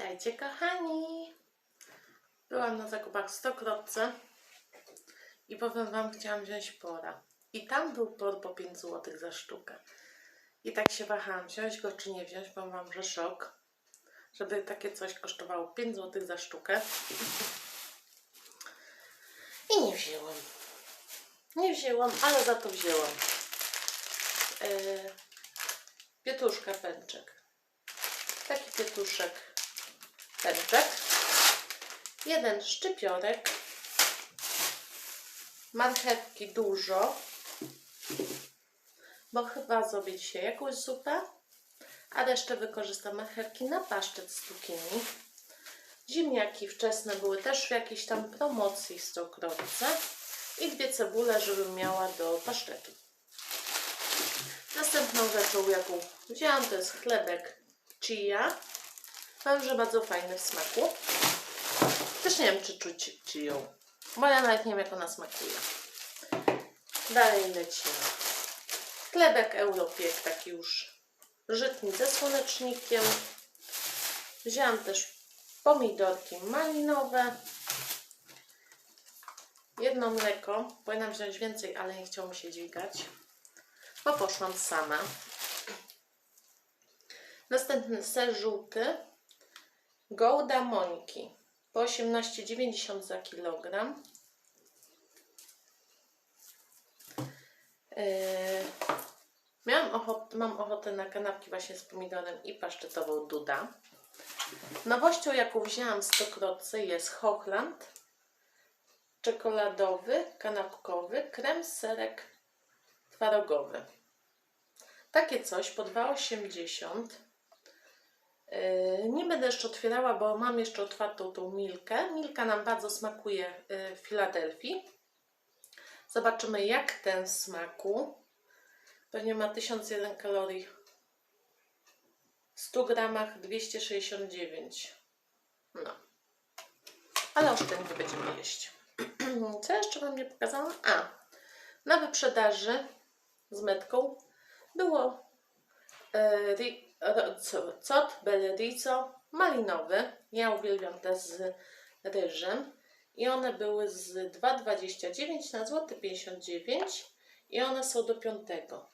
Witajcie kochani! Byłam na zakupach Stokrotce i powiem Wam, chciałam wziąć pora. I tam był por po 5 zł za sztukę. I tak się wahałam, wziąć go czy nie wziąć, powiem Wam, że szok. Żeby takie coś kosztowało 5 zł za sztukę. I nie wzięłam. Nie wzięłam, ale za to wzięłam. Yy, pietruszka pęczek. Taki pietruszek pęczek. Jeden szczypiorek. Marchewki dużo. Bo chyba zrobię dzisiaj jakąś zupę. A resztę wykorzystam marchewki na paszczet z cukinii. Ziemniaki wczesne były też w jakiejś tam promocji w Stokrotce. I dwie cebule, żebym miała do pasztetu. Następną rzeczą, jaką wzięłam, to jest chlebek chia. Powiem, że bardzo fajny w smaku. Też nie wiem, czy czuć chią, bo ja nawet nie wiem, jak ona smakuje. Dalej lecimy. Chlebek Europiek, taki już żytni ze słonecznikiem. Wzięłam też pomidorki malinowe. Jedno mleko. Powinnam wziąć więcej, ale nie chciało mi się dźwigać, bo poszłam sama. Następny ser żółty. Gouda Moniki po 18,90 za kilogram. Yy, miałam mam ochotę na kanapki właśnie z pomidorem i pasztetową Duda. Nowością, jaką wzięłam w Stokrotce jest Hochland czekoladowy, kanapkowy, krem serek twarogowy. Takie coś po 2,80. Yy, Nie będę jeszcze otwierała, bo mam jeszcze otwartą tą Milkę. Milka nam bardzo smakuje yy, w Filadelfii. Zobaczymy jak ten smaku. Pewnie ma 1001 kalorii. W 100 gramach 269. No. Ale oszczędnie będziemy jeść. Co jeszcze Wam nie pokazałam? A, na wyprzedaży z metką było co- cot bellerico malinowy. Ja uwielbiam te z ryżem. I one były z 2,29 na złoty 59 i one są do 5,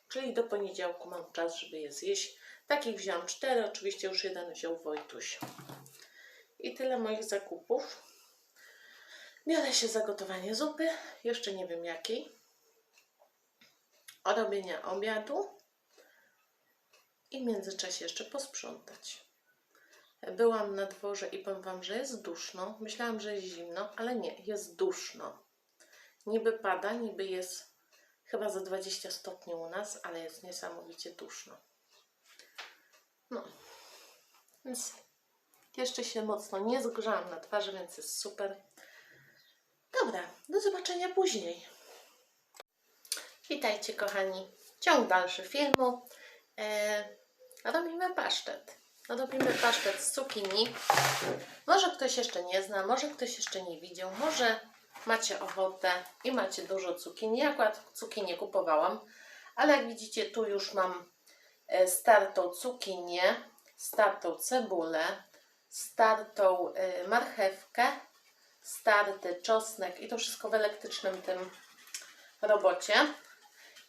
czyli do poniedziałku mam czas, żeby je zjeść. Takich wziąłam 4, oczywiście już jeden wziął Wojtuś. I tyle moich zakupów. Biorę się za gotowanie zupy, jeszcze nie wiem jakiej, robienia obiadu i w międzyczasie jeszcze posprzątać. Byłam na dworze i powiem Wam, że jest duszno. Myślałam, że jest zimno, ale nie, jest duszno. Niby pada, niby jest chyba za 20 stopni u nas, ale jest niesamowicie duszno. No, więc jeszcze się mocno nie zgrzałam na twarzy, więc jest super. Dobra, do zobaczenia później. Witajcie kochani. Ciąg dalszy filmu. E, robimy pasztet. Robimy pasztet z cukinii. Może ktoś jeszcze nie zna, może ktoś jeszcze nie widział, może macie ochotę i macie dużo cukinii. Ja akurat cukinię kupowałam, ale jak widzicie tu już mam e, startą cukinię, startą cebulę, startą e, marchewkę, starty czosnek i to wszystko w elektrycznym tym robocie.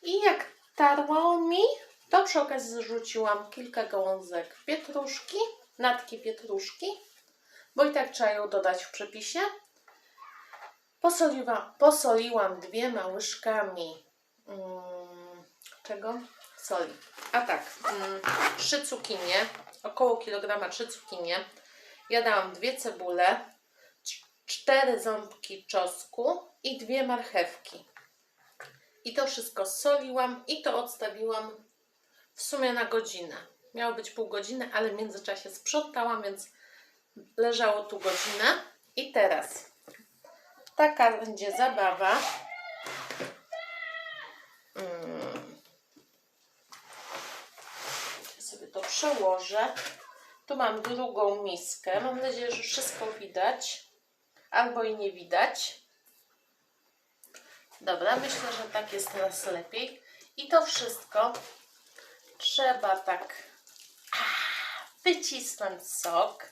I jak tarło mi, to przy okazji zrzuciłam kilka gałązek pietruszki, natki pietruszki, bo i tak trzeba ją dodać w przepisie. Posoliła, posoliłam dwiema łyżkami mm, czego? Soli. A tak, mm, trzy cukinie, około kilograma trzy cukinie. Ja dałam dwie cebule, cztery ząbki czosnku i dwie marchewki. I to wszystko soliłam i to odstawiłam w sumie na godzinę. Miało być pół godziny, ale w międzyczasie sprzątałam, więc leżało tu godzinę. I teraz taka będzie zabawa. Mm. Ja sobie to przełożę. Tu mam drugą miskę. Mam nadzieję, że wszystko widać. Albo i nie widać. Dobra, myślę, że tak jest teraz lepiej. I to wszystko trzeba tak ah, wycisnąć sok.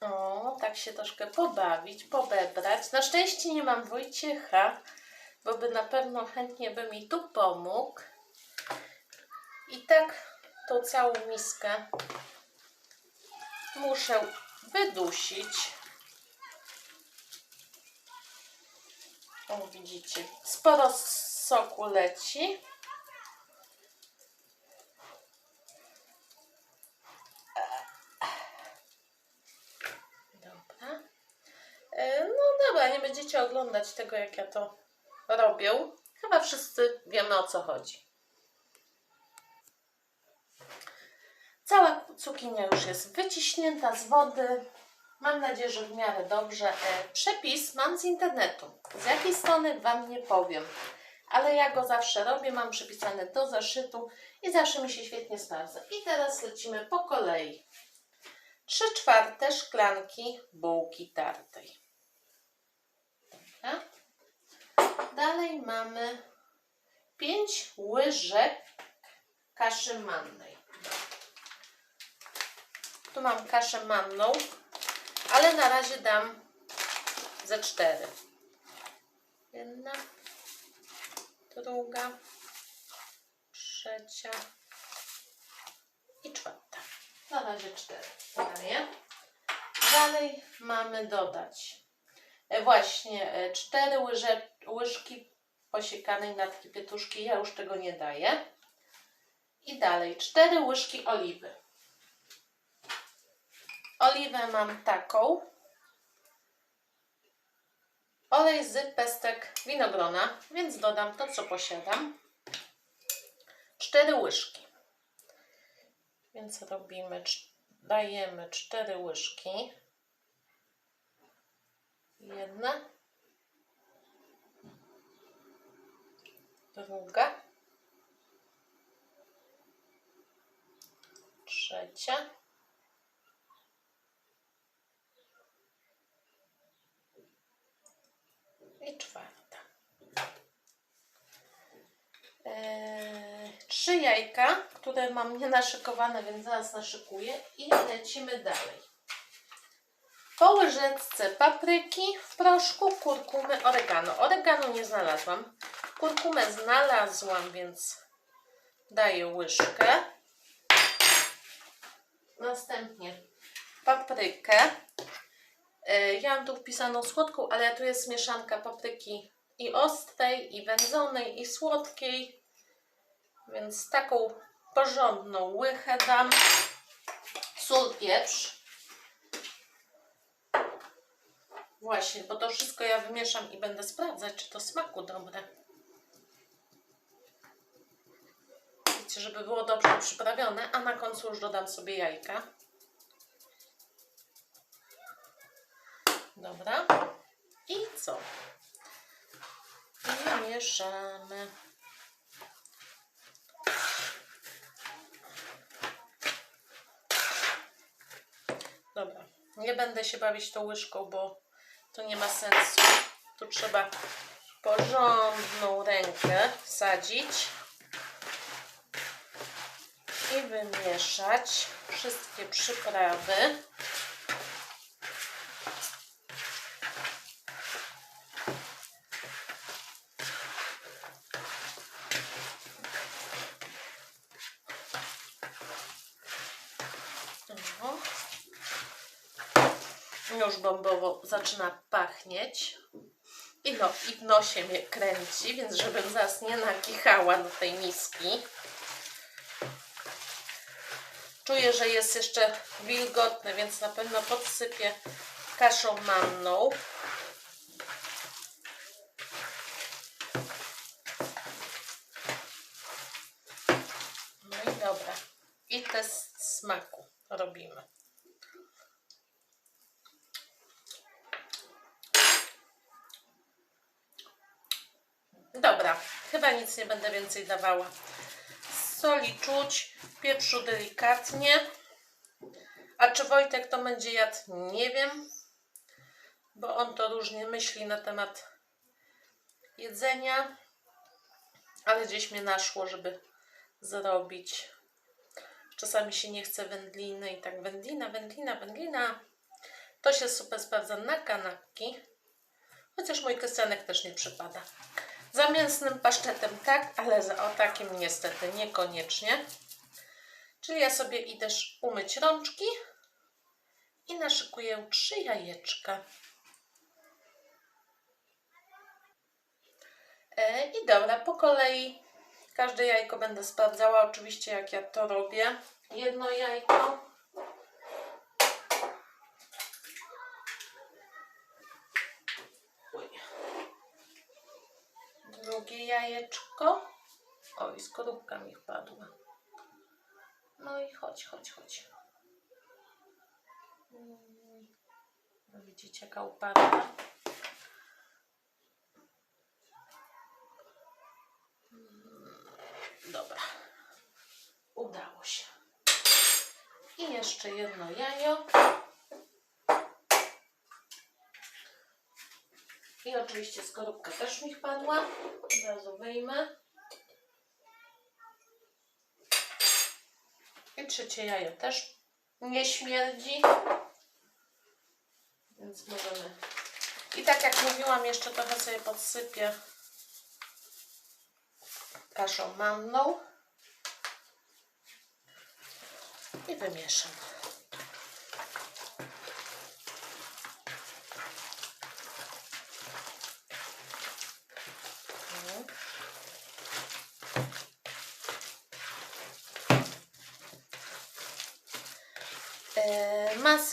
O, tak się troszkę pobawić, pobebrać. Na szczęście nie mam Wojciecha, bo by na pewno chętnie by mi tu pomógł. I tak tą całą miskę muszę wydusić. O, widzicie, sporo soku leci. Dobra. E, No dobra, nie będziecie oglądać tego, jak ja to robię. Chyba wszyscy wiemy o co chodzi. Cała cukinia już jest wyciśnięta z wody. Mam nadzieję, że w miarę dobrze. E, Przepis mam z internetu. Z jakiej strony Wam nie powiem. Ale ja go zawsze robię, mam przypisane do zeszytu i zawsze mi się świetnie sprawdza. I teraz lecimy po kolei. 3 czwarte szklanki bułki tartej. Dobra. Dalej mamy 5 łyżek kaszy mannej. Tu mam kaszę manną, ale na razie dam ze 4. Jedna, druga, trzecia i czwarta. Na razie cztery. Dalej mamy dodać e, właśnie e, cztery łyże, łyżki posiekanej natki pietruszki. Ja już tego nie daję. I dalej cztery łyżki oliwy. Oliwę mam taką. Olej z pestek winogrona, więc dodam to, co posiadam. Cztery łyżki. Więc robimy, dajemy cztery łyżki. Jedna. Druga. Trzecia. I czwarta. Eee, trzy jajka, które mam nie naszykowane, więc zaraz naszykuję i lecimy dalej. Po łyżeczce papryki w proszku, kurkumy, oregano. Oregano nie znalazłam. Kurkumę znalazłam, więc daję łyżkę. Następnie paprykę. E, Ja mam tu wpisaną słodką, ale tu jest mieszanka papryki i ostrej, i wędzonej, i słodkiej. Więc taką porządną łychę dam. Sól, pieprz. Właśnie, bo to wszystko ja wymieszam i będę sprawdzać, czy to smaku dobre. Wiecie, żeby było dobrze przyprawione, a na końcu już dodam sobie jajka. Dobra. I co? I mieszamy. Dobra. Nie będę się bawić tą łyżką, bo to nie ma sensu. Tu trzeba porządną rękę wsadzić i wymieszać wszystkie przyprawy. O. Już bombowo zaczyna pachnieć. I, no, I w nosie mnie kręci, więc żebym zaraz nie nakichała do tej miski. Czuję, że jest jeszcze wilgotny, więc na pewno podsypię kaszą manną. No i dobra. I test smaku robimy. Dobra, chyba nic nie będę więcej dawała. Soli czuć, pieprzu delikatnie. A czy Wojtek to będzie jadł? Nie wiem, bo on to różnie myśli na temat jedzenia, ale gdzieś mnie naszło, żeby zrobić. Czasami się nie chce wędliny i tak wędlina, wędlina, wędlina. To się super sprawdza na kanapki. Chociaż mój Krystianek też nie przypada. Za mięsnym pasztetem tak, ale za o takim niestety niekoniecznie. Czyli ja sobie idę umyć rączki i naszykuję trzy jajeczka. E, I dobra, po kolei każde jajko będę sprawdzała, oczywiście jak ja to robię. Jedno jajko. Drugie jajeczko. Oj, skorupka mi wpadła. No i chodź, chodź, chodź. Mm. Widzicie, jaka uparta. Dobra. Udało się. I jeszcze jedno jajo. I oczywiście skorupka też mi wpadła. Od razu wyjmę. I trzecie jajo też nie śmierdzi. Więc możemy. I tak jak mówiłam, jeszcze trochę sobie podsypię kaszą manną i wymieszam.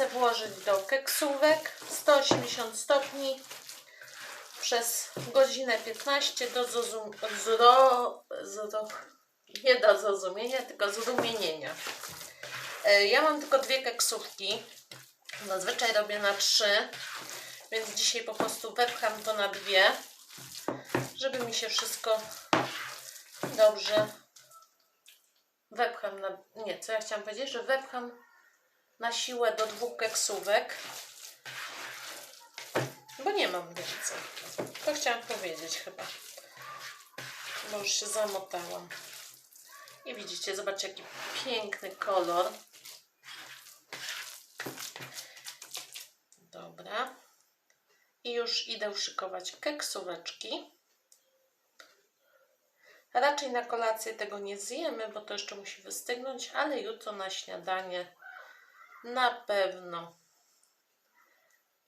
Włożyć do keksówek 180 stopni przez godzinę 15 do zrozum- zro, zro, nie do zrozumienia, tylko zrumienienia. E, Ja mam tylko dwie keksówki. Zazwyczaj robię na trzy, więc dzisiaj po prostu wepcham to na dwie, żeby mi się wszystko dobrze wepcham na... Nie, co ja chciałam powiedzieć? Że wepcham na siłę do dwóch keksówek, bo nie mam więcej. To chciałam powiedzieć chyba. Bo już się zamotałam. I widzicie, zobaczcie jaki piękny kolor. Dobra. I już idę szykować keksóweczki. Raczej na kolację tego nie zjemy, bo to jeszcze musi wystygnąć, ale jutro na śniadanie na pewno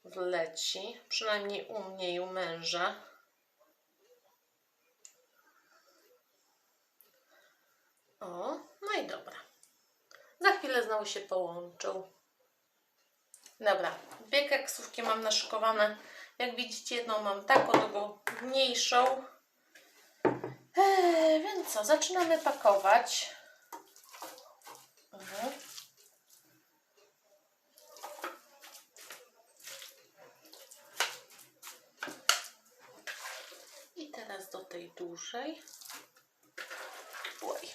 wleci. Przynajmniej u mnie i u męża. O, no i dobra. Za chwilę znowu się połączą. Dobra, dwie keksówki mam naszykowane. Jak widzicie, jedną mam taką, drugą mniejszą. Eee, więc co, zaczynamy pakować. Mhm. I teraz do tej dużej. Oj.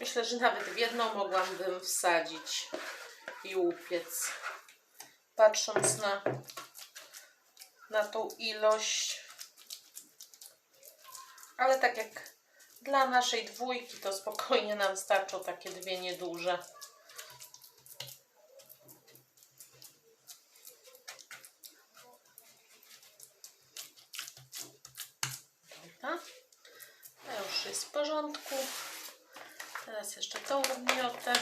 Myślę, że nawet w jedną mogłabym wsadzić i upiec. Patrząc na, na tą ilość. Ale tak jak dla naszej dwójki, to spokojnie nam starczą takie dwie nieduże. Dobra. To już jest w porządku. Teraz jeszcze tą gniotę.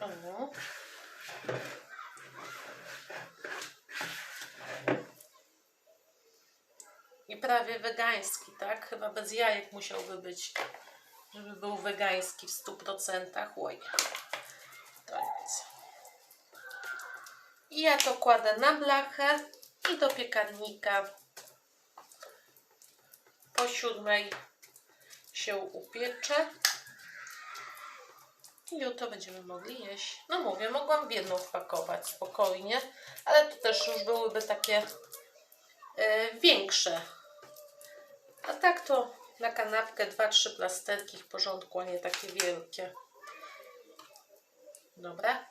O. I prawie wegański, tak? Chyba bez jajek musiałby być, żeby był wegański w 100%. Oj, to nic. I ja to kładę na blachę i do piekarnika. Po siódmej się upiecze. I jutro będziemy mogli jeść. No mówię, mogłam w jedną wpakować spokojnie, ale to też już byłyby takie e, większe. A tak to Na kanapkę dwa, trzy plasterki w porządku, a nie takie wielkie. Dobra.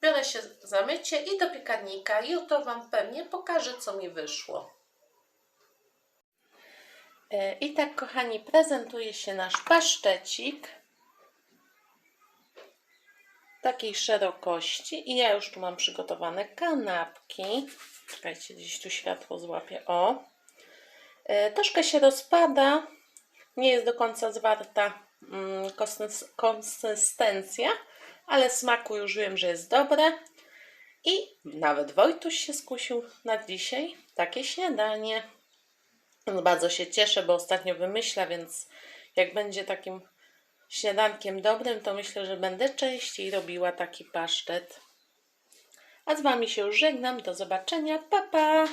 Biorę się za mycie i do piekarnika. Jutro Wam pewnie pokażę, co mi wyszło. E, I tak, kochani, prezentuje się nasz paszczecik takiej szerokości. I ja już tu mam przygotowane kanapki. Czekajcie, gdzieś tu światło złapię. O! E, Troszkę się rozpada. Nie jest do końca zwarta mm, konsys- konsystencja, ale smaku już wiem, że jest dobre. I nawet Wojtuś się skusił na dzisiaj takie śniadanie. Bardzo się cieszę, bo ostatnio wymyśla, więc jak będzie takim śniadankiem dobrym, to myślę, że będę częściej robiła taki pasztet. A z Wami się już żegnam. Do zobaczenia. Pa, pa!